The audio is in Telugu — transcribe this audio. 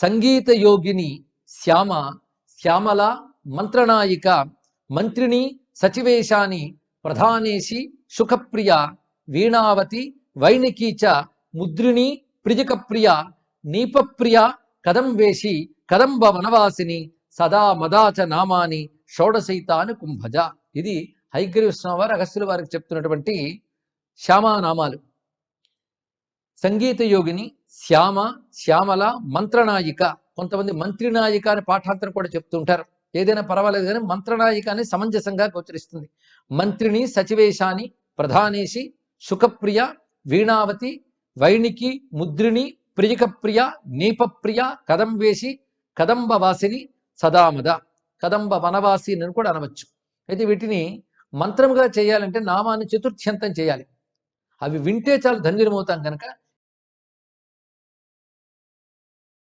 సంగీత యోగిని శ్యామ శ్యామల మంత్రనాయిక మంత్రిని సచివేశాని ప్రధానేశి సుఖప్రియ వీణావతి వైణికీచ ముద్రిణి ప్రిజకప్రియ నీపప్రియ కదంబేషి కదంబ వనవాసిని సదా మదాచ నామాని షోడశైతాను కుంభజ. ఇది హైగ్రీవ స్వామి వారు వారికి చెప్తున్నటువంటి శ్యామానామాలు. సంగీత యోగిని శ్యామ శ్యామల మంత్రనాయిక. కొంతమంది మంత్రినాయిక అని పాఠాంతరం కూడా చెప్తుంటారు. ఏదైనా పర్వాలేదు కానీ మంత్రనాయిక అని సమంజసంగా గోచరిస్తుంది. మంత్రిని సచివేశాని ప్రధానేశి సుఖప్రియ వీణావతి వైణికి ముద్రిని ప్రియకప్రియ నీపప్రియ కదంబేశి కదంబవాసిని సదామద కదంబ వనవాసి అని కూడా అనవచ్చు. అయితే వీటిని మంత్రముగా చేయాలంటే నామాన్ని చతుర్థ్యంతం చేయాలి. అవి వింటే చాలు ధన్యులమవుతాం కనుక